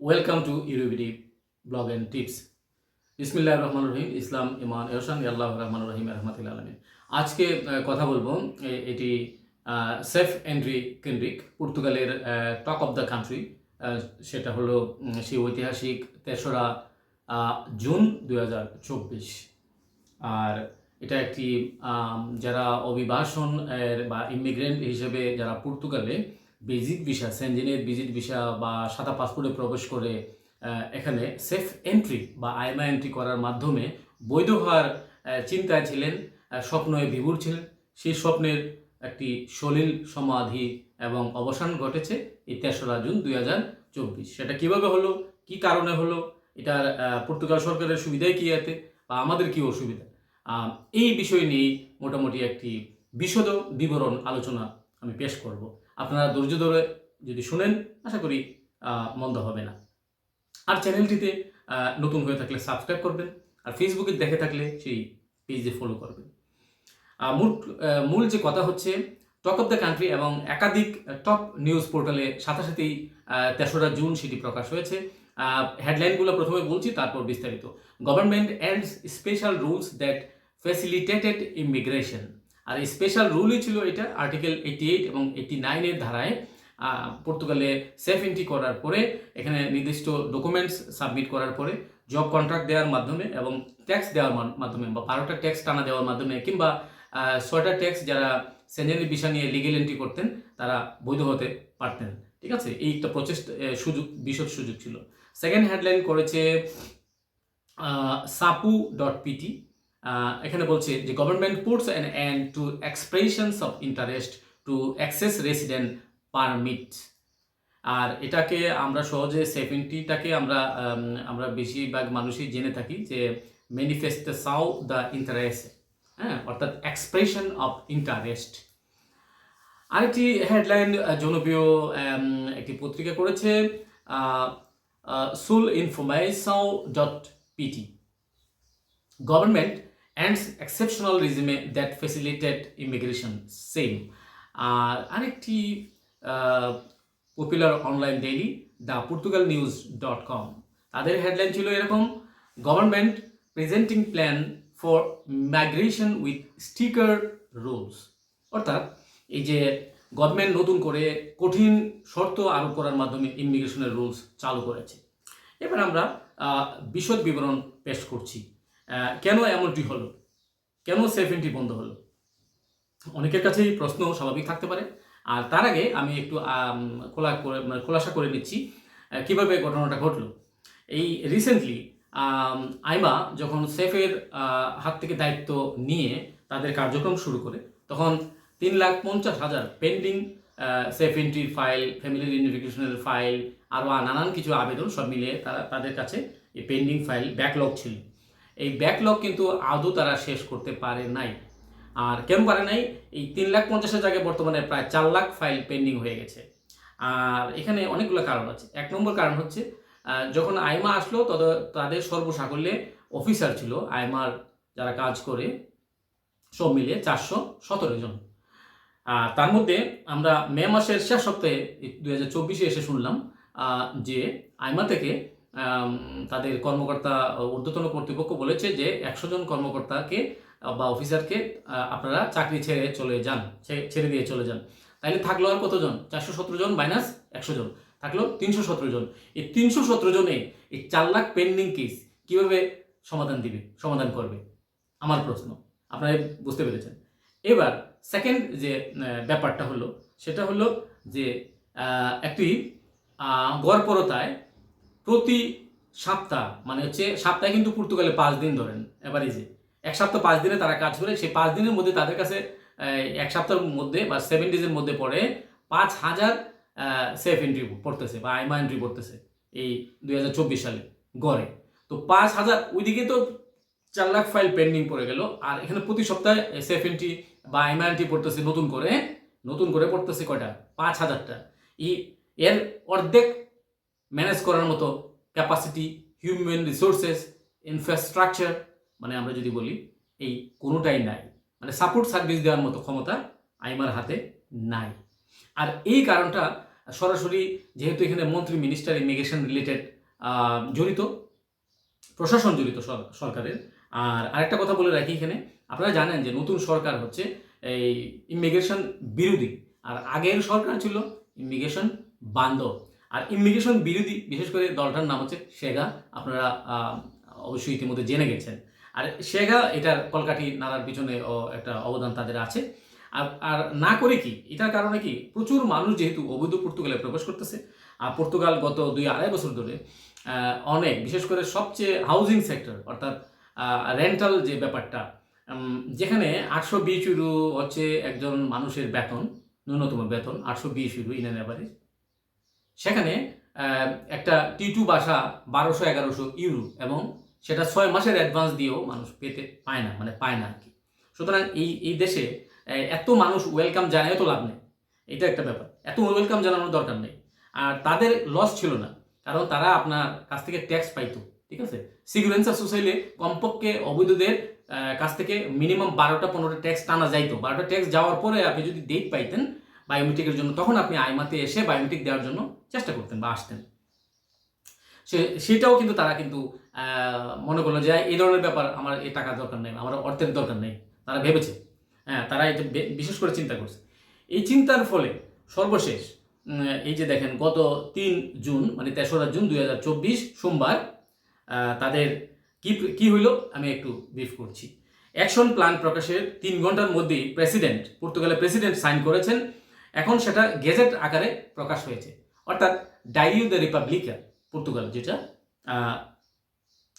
Welcome to EuroBD blog and tips ইসমিল্লাহ রহমান রহিম ইসলাম ইমান এহসান আল্লাহ রহমান রহিম রহমতুল্লাহ আলমিন আজকে কথা বলব এটি সেফ এন্ট্রি কেন্দ্রিক পর্তুগালের টক অফ দ্য কান্ট্রি সেটা হলো সেই ঐতিহাসিক তেসরা জুন দু হাজার চব্বিশ। আর এটা একটি যারা অভিবাসন বা ইমিগ্রেন্ট হিসেবে যারা পর্তুগালে ভিজিট ভিসা সেনজেনের ভিজিট ভিসা বা সাদা পাসপোর্টে প্রবেশ করে এখানে সেফ এন্ট্রি বা আইমা এন্ট্রি করার মাধ্যমে বৈধ হওয়ার চিন্তায় ছিলেন আহ, স্বপ্নয়ে বিভোর ছিলেন। সেই স্বপ্নের একটি সলিল সমাধি এবং অবসান ঘটেছে এই তেসরা জুন দুই হাজার চব্বিশ। সেটা কীভাবে হলো? কি কারণে হলো? এটার পর্তুগাল সরকারের সুবিধাই কী এতে? বা আমাদের কি অসুবিধা? এই বিষয় নিয়ে মোটামুটি একটি বিশদ বিবরণ আলোচনা আমি পেশ করব। আপনারা ধৈর্য ধরে যদি শুনেন, আশা করি মন্দ হবে না। আর চ্যানেলটিতে নতুন হয়ে থাকলে সাবস্ক্রাইব করবেন, আর ফেসবুকে দেখে থাকলে সেই পেজে ফলো করবেন। মূল মূল যে কথা হচ্ছে টক অফ দ্য কান্ট্রি এবং একাধিক টপ নিউজ পোর্টালে সাথে সাথেই তেসরা জুন সেটি প্রকাশ হয়েছে। হেডলাইনগুলো প্রথমে বলছি, তারপর বিস্তারিত। Government and special rules that facilitated immigration আর এই স্পেশাল রুলই ছিল এটা আর্টিকেল এইটি এইট এবং এইটি নাইনের ধারায় পর্তুগালে সেফ এন্ট্রি করার পরে, এখানে নির্দিষ্ট ডকুমেন্টস সাবমিট করার পরে জব কন্ট্রাক্ট দেওয়ার মাধ্যমে এবং ট্যাক্স দেওয়ার মাধ্যমে বা বারোটা ট্যাক্স টানা দেওয়ার মাধ্যমে কিংবা ছয়টা ট্যাক্স যারা সেঞ্জেনের বিষয় নিয়ে লিগেল এন্ট্রি করতেন, তারা বৈধ হতে পারতেন। ঠিক আছে? এই একটা প্রচেষ্টা সুযোগ, বিশদ সুযোগ ছিল। সেকেন্ড হেডলাইন করেছে সাপু ডট পিটি এখানে বলছে যে government puts an end to expressions of interest to access resident permit আর এটাকে আমরা সহজে সেভেন্টিটাকে আমরা আমরা বেশিরভাগ মানুষই জেনে থাকি যে ম্যানিফেস্টেসাও দ্য ইন্টারেস্ট হ্যাঁ অর্থাৎ এক্সপ্রেশন অফ ইন্টারেস্ট আরেকটি হেডলাইন জনপ্রিয় একটি পত্রিকা করেছে সুল information dot PT government ends exceptional regime that facilitated immigration same আর আরেকটি popular online daily the Portugal news dot com তাদের হেডলাইন ছিল এরকম government presenting plan for migration with stricter rules অর্থাৎ এই যে গভর্নমেন্ট নতুন করে কঠিন শর্ত আরোপ করার মাধ্যমে ইমিগ্রেশনের রুলস চালু করেছে। এবার আমরা বিশদ বিবরণ পেশ করছি। কেন এমনটি হলো? কেন সেফ এন্ট্রি বন্ধ হলো? অনেকের কাছেই প্রশ্ন স্বাভাবিক থাকতে পারে। আর তার আগে আমি একটু খোলা করে মানে খোলাসা করে নিচ্ছি কীভাবে ঘটনাটা ঘটলো। এই রিসেন্টলি আইমা যখন সেফের হাত থেকে দায়িত্ব নিয়ে তাদের কার্যক্রম শুরু করে, তখন তিন লাখ পঞ্চাশ হাজার পেন্ডিং সেফ এন্ট্রির ফাইল ফ্যামিলি ইউনিফিকেশনের ফাইল আরও নানান কিছু আবেদন সব মিলিয়ে তারা, তাদের কাছে এই পেন্ডিং ফাইল ব্যাকলগ ছিল। এই ব্যাকলগ কিন্তু আদৌ তারা শেষ করতে পারে নাই। আর কেন পারে নাই? এই তিন লাখ পঞ্চাশের জায়গায় বর্তমানে প্রায় চার লাখ ফাইল পেন্ডিং হয়ে গেছে। আর এখানে অনেকগুলো কারণ আছে। এক নম্বর কারণ হচ্ছে যখন আইমা আসলো তত তাদের সর্বসাকল্যে অফিসার ছিল, আইমার যারা কাজ করে, সব মিলিয়ে চারশো সতেরো জন। তার মধ্যে আমরা মে মাসের শেষ সপ্তাহে দু হাজার চব্বিশে এসে শুনলাম যে আইমা থেকে তাদের কর্মকর্তা ঊর্ধ্বতন কর্তৃপক্ষ বলেছে যে একশো জন কর্মকর্তাকে বা অফিসারকে আপনারা চাকরি ছেড়ে চলে যান ছেড়ে দিয়ে চলে যান। তাইলে থাকল আর কতজন? চারশো সতেরো জন মাইনাস একশো জন। থাকল তিনশো সতেরো জন। এই তিনশো সতেরো জনে এই চার লাখ পেন্ডিং কেস কীভাবে সমাধান দিবে, সমাধান করবে? আমার প্রশ্ন। আপনারা বুঝতে পেরেছেন। এবার সেকেন্ড যে ব্যাপারটা হলো, সেটা হলো যে একটি গড়পরতায় প্রতি সপ্তাহ মানে হচ্ছে সপ্তাহে কিন্তু পর্তুগালে পাঁচ দিন ধরেন যে এক সপ্তাহ পাঁচ দিনে তারা কাজ করে সেই পাঁচ দিনের মধ্যে তাদের কাছে এক সপ্তাহের মধ্যে বা সেভেন ডেজের মধ্যে পড়ে পাঁচ হাজার সেফ এন্ট্রি পড়তেছে বা আইমা এন্ট্রি পড়তেছে এই দুই হাজার চব্বিশ সালে গড়ে। তো পাঁচ হাজার, ওইদিকে তো চার লাখ ফাইল পেন্ডিং পড়ে গেল, আর এখানে প্রতি সপ্তাহে সেফ এন্ট্রি বা আইমা এন্ট্রি পড়তেছে নতুন করে নতুন করে পড়তেছে কয়টা? পাঁচ হাজারটা। এই এর অর্ধেক ম্যানেজ করার মতো ক্যাপাসিটি হিউম্যান রিসোর্সেস ইনফ্রাস্ট্রাকচার মানে আমরা যদি বলি, এই কোনোটাই নাই। মানে সাপোর্ট সার্ভিস দেওয়ার মতো ক্ষমতা আইমার হাতে নাই। আর এই কারণটা সরাসরি যেহেতু এখানে মন্ত্রী মিনিস্টার ইমিগ্রেশন রিলেটেড জড়িত, প্রশাসন জড়িত সর- সরকারের। আর আরেকটা কথা বলে রাখি এখানে, আপনারা জানেন যে নতুন সরকার হচ্ছে এই ইমিগ্রেশন বিরোধী। আর আগের সরকার ছিল ইমিগ্রেশন বান্ধব। আর ইমিগ্রেশন বিরোধী, বিশেষ করে দলটার নাম হচ্ছে শেগা আপনারা অবশ্যই ইতিমধ্যে জেনে গেছেন। আর শেগা এটার কলকাঠি নাড়ার পিছনে একটা অবদান তাদের আছে। আর আর না করে কি, এটার কারণে কি, প্রচুর মানুষ যেহেতু অবৈধ পর্তুগালে প্রবেশ করতেছে, আর পর্তুগাল গত দুই আড়াই বছর ধরে অনেক, বিশেষ করে সবচেয়ে হাউজিং সেক্টর অর্থাৎ রেন্টাল যে ব্যাপারটা যেখানে আটশো বিশ ইউরো হচ্ছে একজন মানুষের বেতন, ন্যূনতম বেতন, আটশো বিশ ইউরো ইন অ্যাভারেজ সেখানে একটা টি টু বাসা বারোশো এগারোশো ইউরো এবং সেটা ছয় মাসের অ্যাডভান্স দিয়েও মানুষ পেতে পায় না মানে পায় না আর কি। সুতরাং এই এই দেশে এত মানুষ ওয়েলকাম জানায় তো লাভ নেই। এটা একটা ব্যাপার। এত ওয়েলকাম জানানোর দরকার নেই। আর তাদের লস ছিল না, কারণ তারা আপনার কাছ থেকে ট্যাক্স পাইতো, ঠিক আছে? সিকিউরেন্সার সোসাইলে কমপক্ষে অবৈধদের কাছ থেকে মিনিমাম বারোটা পনেরোটা ট্যাক্স টানা যাইতো। বারোটা ট্যাক্স যাওয়ার পরে আপনি যদি ডেট পাইতেন বায়োমেট্রিকের জন্য তখন আপনি আইমাতে এসে বায়োমেট্রিক দেওয়ার জন্য চেষ্টা করতেন বা আসতেন। সে, সেটাও কিন্তু তারা কিন্তু মনে করল যে এই ধরনের ব্যাপার আমার এই টাকার দরকার নেই, আমার অর্থের দরকার নেই। তারা ভেবেছে। হ্যাঁ তারা এটা বিশেষ করে চিন্তা করছে। এই চিন্তার ফলে সর্বশেষ এই যে দেখেন গত তিন জুন মানে তেসরা জুন দু হাজার চব্বিশ সোমবার তাদের কি কি হইল? আমি একটু ব্রিফ করছি। অ্যাকশন প্ল্যান প্রকাশের তিন ঘণ্টার মধ্যেই প্রেসিডেন্ট, পর্তুগালের প্রেসিডেন্ট সাইন করেছেন। এখন সেটা গেজেট আকারে প্রকাশ হয়েছে। অর্থাৎ ডাইরিও দ্য রিপাবলিকা, পর্তুগাল যেটা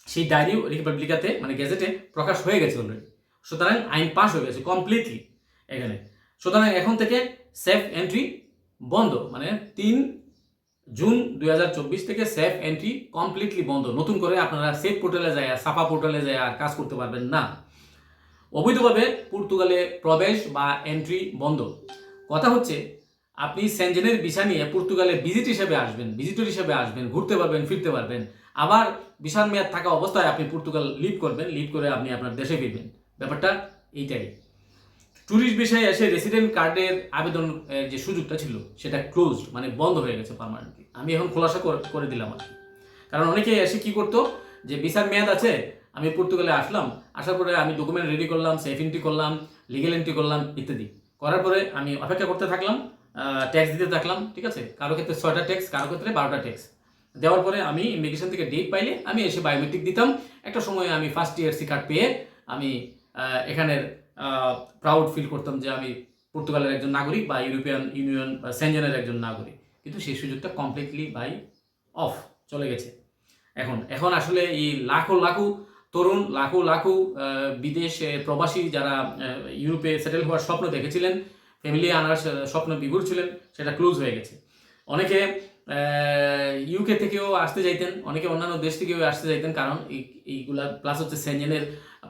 সেই ডায়েরিও রিপাবলিকাতে মানে গেজেটে প্রকাশ হয়ে গেছে অলরেডি সুতরাং আইন পাস হয়ে গেছে কমপ্লিটলি এখানে। সুতরাং এখন থেকে সেফ এন্ট্রি বন্ধ মানে তিন জুন দু হাজার চব্বিশ থেকে সেফ এন্ট্রি কমপ্লিটলি বন্ধ। নতুন করে আপনারা সেফ পোর্টালে যায় সাফা পোর্টালে যায় আর কাজ করতে পারবেন না। অবৈধভাবে পর্তুগালে প্রবেশ বা এন্ট্রি বন্ধ। কথা হচ্ছে, আপনি সেনজেনের ভিসা নিয়ে পর্তুগালে ভিজিট হিসেবে আসবেন ভিজিটর হিসেবে আসবেন, ঘুরতে পারবেন, ফিরতে পারবেন। আবার ভিসার মেয়াদ থাকা অবস্থায় আপনি পর্তুগাল লিভ করবেন লিভ করে আপনি আপনার দেশে ফিরবেন। ব্যাপারটা এইটাই। ট্যুরিস্ট বিষয়ে এসে রেসিডেন্ট কার্ডের আবেদন যে সুযোগটা ছিল, সেটা ক্লোজড মানে বন্ধ হয়ে গেছে পার্মানেন্টলি আমি এখন খোলাসা কর- দিলাম আর কারণ অনেকেই এসে কি করতো, যে ভিসার মেয়াদ আছে, আমি পর্তুগালে আসলাম, আসার পরে আমি ডকুমেন্ট রেডি করলাম সেফ এন্ট্রি করলাম লিগেল এন্ট্রি করলাম, ইত্যাদি। করার পরে আমি অপেক্ষা করতে থাকলাম ট্যাক্স দিতে থাকলাম, ঠিক আছে? কারও ক্ষেত্রে ছয়টা ট্যাক্স কারও ক্ষেত্রে বারোটা ট্যাক্স দেওয়ার পরে আমি ইমিগ্রেশন থেকে ডেট পাইলে আমি এসে বায়োমেট্রিক দিতাম। একটা সময় আমি ফার্স্ট ইয়ার সি কার্ড পেয়ে আমি এখানের প্রাউড ফিল করতাম যে আমি পর্তুগালের একজন নাগরিক বা ইউরোপিয়ান ইউনিয়ন বা সেনজেনের একজন নাগরিক। কিন্তু সেই সুযোগটা কমপ্লিটলি বাই অফ চলে গেছে। এখন এখন আসলে এই লাখো লাখো তরুণ লাখো লাখো বিদেশে প্রবাসী যারা ইউরোপে সেটেল হওয়ার স্বপ্ন দেখেছিলেন ফ্যামিলি আনার স্বপ্ন বিভোর ছিলেন, সেটা ক্লোজ হয়ে গেছে। অনেকে ইউকে থেকেও আসতে চাইতেন অনেকে অন্যান্য দেশ থেকেও আসতে চাইতেন কারণ এই, এইগুলা প্লাস হচ্ছে সেনজেনের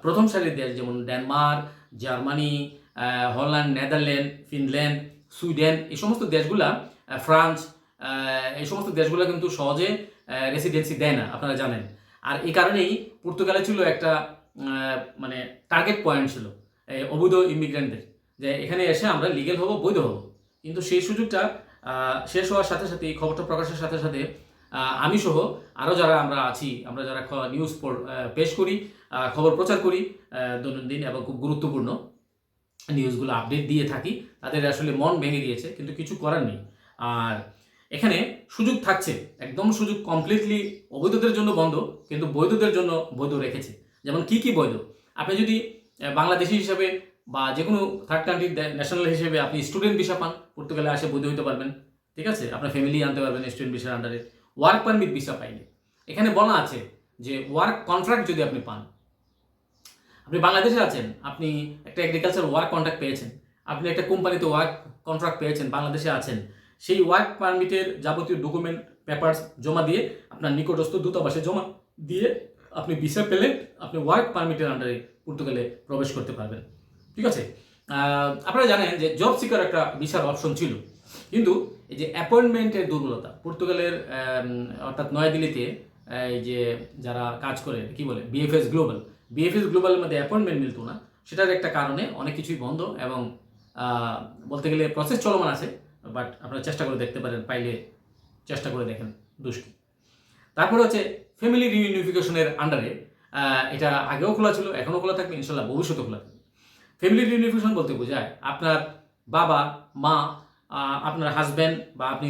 প্রথম সারির দেশ, যেমন Denmark Germany Holland Netherland Finland Sweden এই সমস্ত দেশগুলা ফ্রান্স এই সমস্ত দেশগুলো কিন্তু সহজে রেসিডেন্সি দেয় না, আপনারা জানেন। আর এই কারণেই পর্তুগালে ছিল একটা মানে টার্গেট পয়েন্ট ছিল অবৈধ ইমিগ্রেন্টদের যে এখানে এসে আমরা লিগেল হব, বৈধ হব। কিন্তু সেই সুযোগটা শেষ হওয়ার সাথে সাথে, এই খবরটা প্রকাশের সাথে সাথে আমি সহ আরও যারা আমরা আছি, আমরা যারা নিউজ পেশ করি খবর প্রচার করি দৈনন্দিন এবং খুব গুরুত্বপূর্ণ নিউজগুলো আপডেট দিয়ে থাকি, তাদের আসলে মন ভেঙে গিয়েছে কিন্তু কিছু করার নেই। আর এখানে সুযোগ থাকছে, একদম সুযোগ কমপ্লিটলি অবৈধদের জন্য বন্ধ, কিন্তু বৈধদের জন্য বৈধ রেখেছে। যেমন কি কি বৈধ? আপনি যদি বাংলাদেশি হিসাবে বা যে কোনো থার্ড কান্ট্রির ন্যাশনাল হিসেবে আপনি স্টুডেন্ট ভিসা পান, পর্তুগালে আসে বৈধ হতে পারবেন, ঠিক আছে? আপনার ফ্যামিলি আনতে পারবেন স্টুডেন্ট ভিসার আন্ডারে ওয়ার্ক পারমিট ভিসা পাইলে। এখানে বলা আছে যে ওয়ার্ক কন্ট্রাক্ট যদি আপনি পান, আপনি বাংলাদেশে আছেন, আপনি একটা এগ্রিকালচার ওয়ার্ক কন্ট্রাক্ট পেয়েছেন, আপনি একটা কোম্পানিতে ওয়ার্ক কন্ট্রাক্ট পেয়েছেন, বাংলাদেশে আছেন সেই ওয়ার্ক পারমিটের যাবতীয় ডকুমেন্ট পেপারস জমা দিয়ে আপনার নিকটস্থ দূতাবাসে জমা দিয়ে আপনি ভিসা পেলে আপনি ওয়ার্ক পারমিটের আন্ডারে পর্তুগালে প্রবেশ করতে পারবেন। ঠিক আছে? আপনারা জানেন যে জব সিকার একটা ভিসার অপশন ছিল। কিন্তু এই যে অ্যাপয়েন্টমেন্টের দুর্বলতা, পর্তুগালের অর্থাৎ নয়াদিল্লিতে, এই যে যারা কাজ করে, কি বলে বিএফএস গ্লোবাল বিএফএস গ্লোবালের মধ্যে অ্যাপয়েন্টমেন্ট মিলতো না। সেটার একটা কারণে অনেক কিছুই বন্ধ এবং বলতে গেলে প্রসেস চলমান আছে। বাট আপনারা চেষ্টা করে দেখতে পারেন, পাইলে চেষ্টা করে দেখেন দুষ্টি তারপর হচ্ছে ফ্যামিলি রিউনিফিকেশনের আন্ডারে এটা আগেও খোলা ছিল, এখনও খোলা থাকবে, ইনশাল্লাহ ভবিষ্যতে খোলা থাকবে। ফ্যামিলি রিউনিফিকেশন বলতে বোঝায় আপনার বাবা, মা আপনার হাজব্যান্ড বা আপনি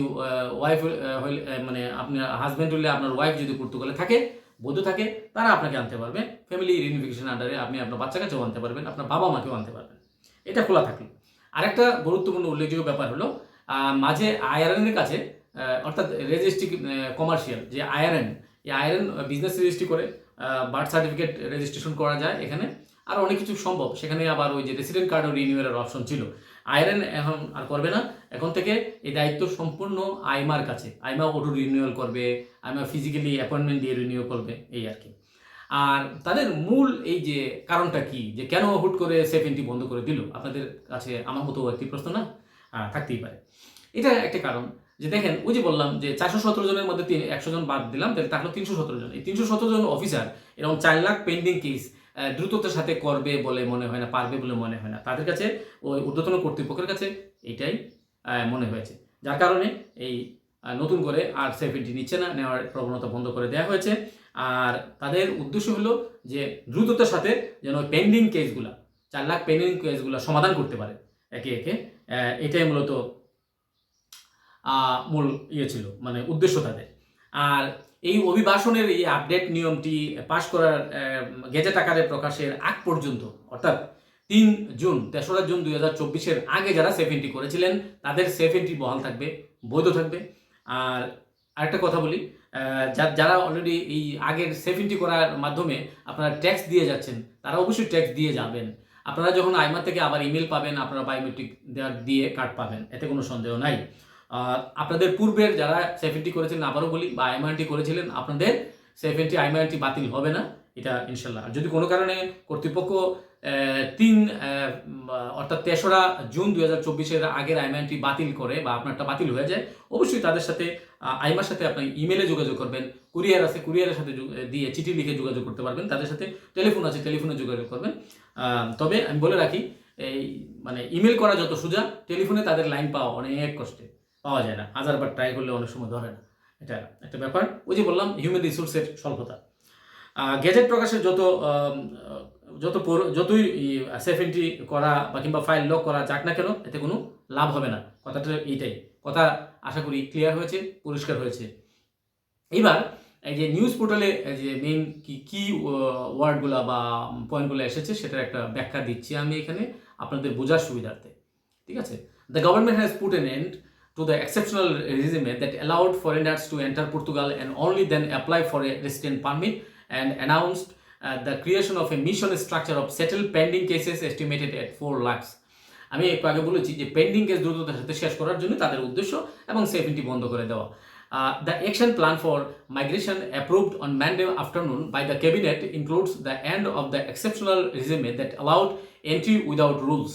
ওয়াইফ হইলে মানে আপনার হাজব্যান্ড হইলে আপনার ওয়াইফ যদি পর্তুগালে থাকে বৈধ থাকে, তারা আপনাকে আনতে পারবে। ফ্যামিলি রিউনিফিকেশন আন্ডারে আপনি আপনার বাচ্চা কাছেও আনতে পারবেন, আপনার বাবা মাকেও আনতে পারবেন। এটা খোলা থাকল। আরেকটা গুরুত্বপূর্ণ উল্লেখযোগ্য ব্যাপার হলো মাঝে আয়ারনের কাছে অর্থাৎ রেজিস্ট্রি কমার্শিয়াল যে আয়ারন এই আয়ারন বিজনেস রেজিস্ট্রি করে বার্থ সার্টিফিকেট রেজিস্ট্রেশন করা যায় এখানে। আর অনেক কিছু সম্ভব। সেখানে আবার ওই যে রেসিডেন্ট কার্ড রিনিউয়ালের অপশন ছিল। আয়রন এখন আর করবে না। এখন থেকে এই দায়িত্ব সম্পূর্ণ আইমার কাছে। আইমা অটো রিনিউয়াল করবে, আইমা ফিজিক্যালি অ্যাপয়েন্টমেন্ট দিয়ে রিনিউ করবে, এই আর কি। আর তাদের মূল এই যে কারণটা কি? যে কেন হুট করে সেভেন্টি বন্ধ করে দিল? আপনাদের কাছে আমার মতো একটি প্রশ্ন না? থাকতেই পারে। এটা একটা কারণ যে দেখেন, ওই যে বললাম যে চারশো সতেরো জনের মধ্যে একশো জন বাদ দিলাম, তাহলে থাকল তিনশো সতেরো জন। এই তিনশো সতেরো জন অফিসার এরকম চার লাখ পেন্ডিং কেস দ্রুততার সাথে করবে বলে মনে হয় না, পারবে বলে মনে হয় না। তাদের কাছে ওই ঊর্ধ্বতন কর্তৃপক্ষের কাছে এটাই মনে হয়েছে। যার কারণে এই নতুন করে আর সেফটি নিচ্ছে না, নেওয়ার প্রবণতা বন্ধ করে দেওয়া হয়েছে। আর তাদের উদ্দেশ্য হলো যে দ্রুততার সাথে যেন পেন্ডিং কেসগুলা চার লাখ পেন্ডিং কেসগুলো সমাধান করতে পারে। একে একে এটাই মূলত মূল ইয়ে ছিল মানে উদ্দেশ্য তাদের। আর এই অভিবাসনের এই আপডেট নিয়মটি পাশ করার গেজেট আকারে প্রকাশের আগ পর্যন্ত, অর্থাৎ তিন জুন, তেসরা জুন দুই হাজার চব্বিশের আগে যারা সেভেন্টি করেছিলেন, তাদের সেভেন্টি বহাল থাকবে, বৈধ থাকবে। আর আরেকটা কথা বলি যারা অলরেডি এই আগের সেভেন্টি করার মাধ্যমে আপনারা ট্যাক্স দিয়ে যাচ্ছেন, তারা অবশ্যই ট্যাক্স দিয়ে যাবেন। আপনারা যখন আইমা থেকে আবার ইমেল পাবেন, আপনারা বায়োমেট্রিক দিয়ে কার্ড পাবেন, এতে কোনো সন্দেহ নাই। আর আপনাদের পূর্বের যারা সেভেন্টি করেছিলেন, আবারও বলি, বা আইমানটি করেছিলেন, আপনাদের সেভেন্টি আইমানটি বাতিল হবে না। এটা ইনশাল্লাহ। যদি কোনো কারণে কর্তৃপক্ষ তিন অর্থাৎ তেসরা জুন দুই হাজার চব্বিশের আগের আইমানটি বাতিল করে বা আপনারটা বাতিল হয়ে যায়, অবশ্যই তাদের সাথে আইমার সাথে আপনি ইমেলে যোগাযোগ করবেন, কুরিয়ার আছে, কুরিয়ারের সাথে দিয়ে চিঠি লিখে যোগাযোগ করতে পারবেন, তাদের সাথে টেলিফোন আছে, টেলিফোনে যোগাযোগ করবেন। তবে আমি বলে রাখি, এই মানে ইমেল করা যত সোজা, টেলিফোনে তাদের লাইন পাওয়া অনেক কষ্টে। পাওয়া যায় না হাজারবার ট্রাই করলে অনেক সময় ধরে না। এটা একটা ব্যাপার। ওই যে বললাম হিউম্যান রিসোর্সের স্বল্পতা। গেজেট প্রকাশের যত যত যতই সেফেন্টি করা বা কিংবা ফাইল লক করা যাক না কেন, এতে কোনো লাভ হবে না। কথাটা এইটাই। কথা আশা করি ক্লিয়ার হয়েছে, পরিষ্কার হয়েছে। এবার, এই যে নিউজ পোর্টালে যে মেইন কি কি ওয়ার্ডগুলো বা পয়েন্টগুলো এসেছে, সেটার একটা ব্যাখ্যা দিচ্ছি আমি এখানে আপনাদের বোঝার সুবিধার্থে। ঠিক আছে? The government has put an end to the exceptional regime that allowed foreigners to enter Portugal and only then apply for a resident permit and announced uh, the creation of a mission structure of settled pending cases estimated at 4 lakhs. আমি একটু আগে বলেছি যে pending case দ্রুততার সাথে শেষ করার জন্য তাদের উদ্দেশ্য এবং সেফটি বন্ধ করে দেওয়া the action plan for migration approved on Monday afternoon by the cabinet includes the end of the exceptional regime that allowed entry without rules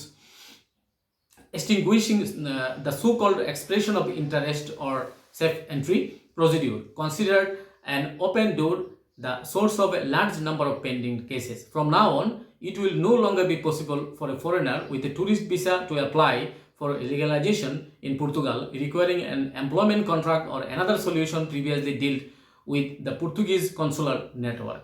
extinguishing uh, the so-called expression of interest or safe entry procedure considered an open door the source of a large number of pending cases from now on it will no longer be possible for a foreigner with a tourist visa to apply for legalization in portugal requiring an employment contract or another solution previously dealt with the portuguese consular network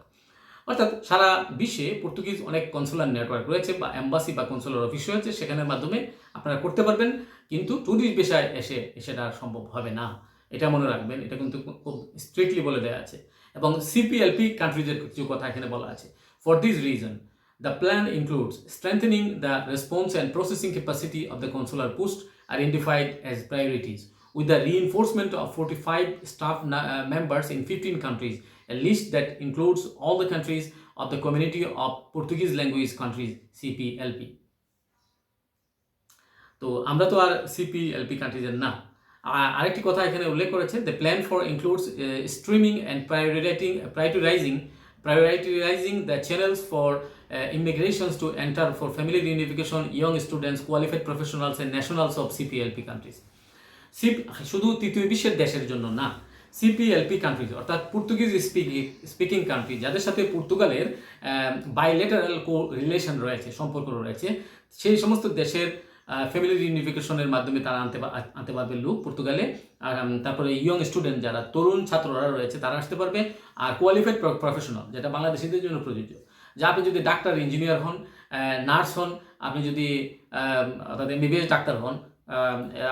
অর্থাৎ সারা বিশ্বে Portuguese অনেক consular network রয়েছে বা embassy বা consular office রয়েছে সেখানের মাধ্যমে আপনারা করতে পারবেন কিন্তু ট্যুরিস্ট পেশায় এসে সেটা সম্ভব হবে না এটা মনে রাখবেন এটা কিন্তু খুব স্ট্রিক্টলি বলে দেওয়া আছে এবং সিপিএলপি কান্ট্রিজের কিছু কথা এখানে বলা আছে for this reason the plan includes strengthening the response and processing capacity of the consular post identified as priorities with the reinforcement of 45 staff uh, members in 15 countries a list that includes all the countries of the community of portuguese language countries cplp তো আমরা তো আর সিপিএলপি কান্ট্রিজের না আরেকটি কথা এখানে উল্লেখ করেছে the plan for includes streaming and prioritizing prioritizing prioritizing the channels for uh, immigrations to enter for family young students qualified professionals and nationals of cplp countries. সিপ শুধু তৃতীয় বিশ্বের দেশের জন্য না সিপিএলপি কান্ট্রিজ অর্থাৎ পর্তুগিজ স্পিকিং স্পিকিং কান্ট্রি যাদের সাথে পর্তুগালের বাইলেটারাল কো রিলেশন রয়েছে সম্পর্ক রয়েছে সেই সমস্ত দেশের ফ্যামিলি ইউনিফিকেশনের মাধ্যমে তারা আনতে আনতে পারবে লোক পর্তুগালে। আর তারপরে ইয়ং স্টুডেন্ট যারা, তরুণ ছাত্ররা রয়েছে, তারা আসতে পারবে। আর কোয়ালিফাইড প্রফেশনাল যেটা বাংলাদেশিদের জন্য প্রযোজ্য। যে আপনি যদি ডাক্তার ইঞ্জিনিয়ার হন নার্স হন, আপনি যদি অর্থাৎ এমবিবিএস ডাক্তার হন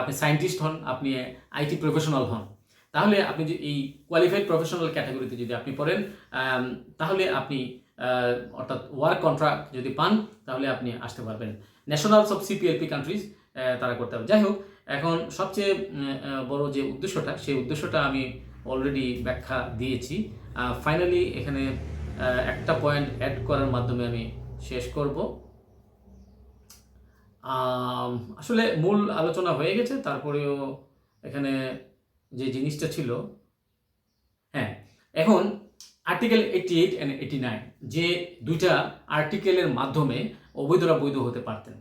আপনি সায়েন্টিস্ট হন, আপনি আইটি প্রফেশনাল হন, তাহলে আপনি এই কোয়ালিফাইড প্রফেশনাল ক্যাটাগরিতে যদি আপনি পড়েন তাহলে আপনি অর্থাৎ ওয়ার্ক কন্ট্রাক্ট যদি পান, তাহলে আপনি আসতে পারবেন। ন্যাশনালস অফ সিপিএলপি কান্ট্রিজ তারা করতে হবে। যাই হোক, এখন সবচেয়ে বড় যে উদ্দেশ্যটা, সেই উদ্দেশ্যটা আমি অলরেডি ব্যাখ্যা দিয়েছি। ফাইনালি এখানে একটা পয়েন্ট অ্যাড করার মাধ্যমে আমি শেষ করব। আসলে মূল আলোচনা হয়ে গেছে, তারপরেও এখানে যে জিনিসটা ছিল হ্যাঁ এখন article eighty eight and eighty nine যে দুইটা আর্টিকেলের মাধ্যমে অবৈধরা বৈধ হতে পারতেন।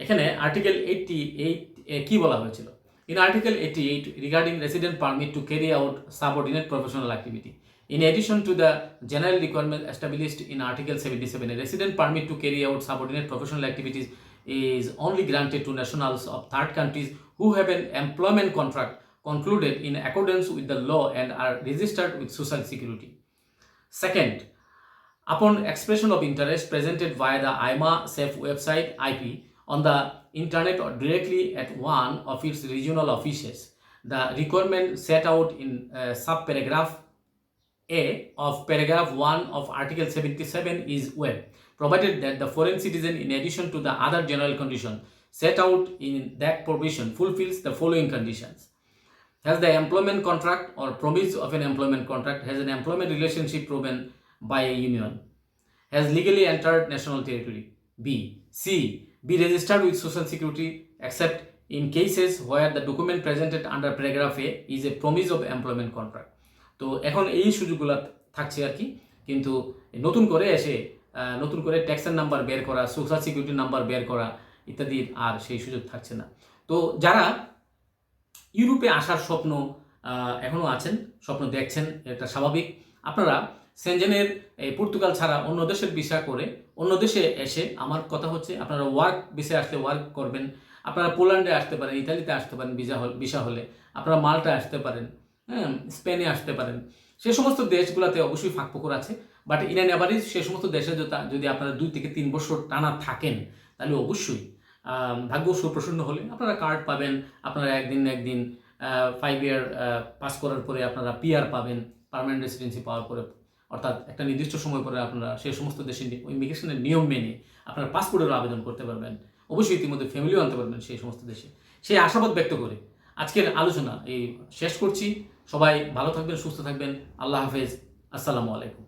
এখানে আর্টিকেল এইটি এইট কী বলা হয়েছিল? In article eighty eight regarding resident permit to carry out subordinate professional activity in addition to the general requirement established in article seventy সেভেনে resident permit to carry out subordinate professional activities is only granted to nationals of third countries who have an employment contract concluded in accordance with the law and are registered with social security Second, upon expression of interest presented via the IMA SAFE website IP on the internet or directly at one of its regional offices, the requirement set out in uh, subparagraph A of paragraph 1 of Article 77 is well, provided that the foreign citizen, in addition to the other general conditions set out in that provision, fulfills the following conditions. Has the employment contract or promise of an employment contract has an employment relationship proven by a union, has legally entered national territory. B. C. Be registered with Social Security except in cases where the document presented under paragraph A is a promise of employment contract. তো এখন এই সুযোগগুলো থাকছে আর কি কিন্তু নতুন করে এসে নতুন করে ট্যাক্সের নাম্বার বের করা সোশ্যাল সিকিউরিটি নাম্বার বের করা ইত্যাদির আর সেই সুযোগ থাকছে না তো যারা ইউরোপে আসার স্বপ্ন এখনও আছেন, স্বপ্ন দেখছেন, এটা স্বাভাবিক। আপনারা সেনজেনের পর্তুগাল ছাড়া অন্য দেশের ভিসা করে অন্য দেশে এসে আমার কথা হচ্ছে, আপনারা ওয়ার্ক ভিসা আসলে ওয়ার্ক করবেন। আপনারা পোল্যান্ডে আসতে পারেন, ইতালিতে আসতে পারেন ভিসা ভিসা হলে। আপনারা মাল্টা আসতে পারেন হ্যাঁ স্পেনে আসতে পারেন। সে সমস্ত দেশগুলোতে অবশ্যই ফাঁক পুকুর আছে, বাট ইন অ্যান অ্যাভারেজ সে সমস্ত দেশে যদি- আপনারা দুই থেকে তিন বছর টানা থাকেন, তাহলে অবশ্যই ভাগ্য সুপ্রসন্ন হলে আপনারা কার্ড পাবেন, আপনারা একদিন একদিন ফাইভ ইয়ার পাস করার পরে আপনারা পিআর পাবেন পার্মানেন্ট রেসিডেন্সি পাওয়ার পরে। অর্থাৎ একটা নির্দিষ্ট সময় পরে আপনারা সেই সমস্ত দেশে ইমিগ্রেশনের নিয়ম মেনে আপনারা পাসপোর্টের আবেদন করতে পারবেন। অবশ্যই ইতিমধ্যে ফ্যামিলিও আনতে পারবেন সেই সমস্ত দেশে। সেই আশাবাদ ব্যক্ত করে আজকের আলোচনা এই শেষ করছি। সবাই ভালো থাকবেন, সুস্থ থাকবেন। আল্লাহ হাফেজ। আসসালামু আলাইকুম।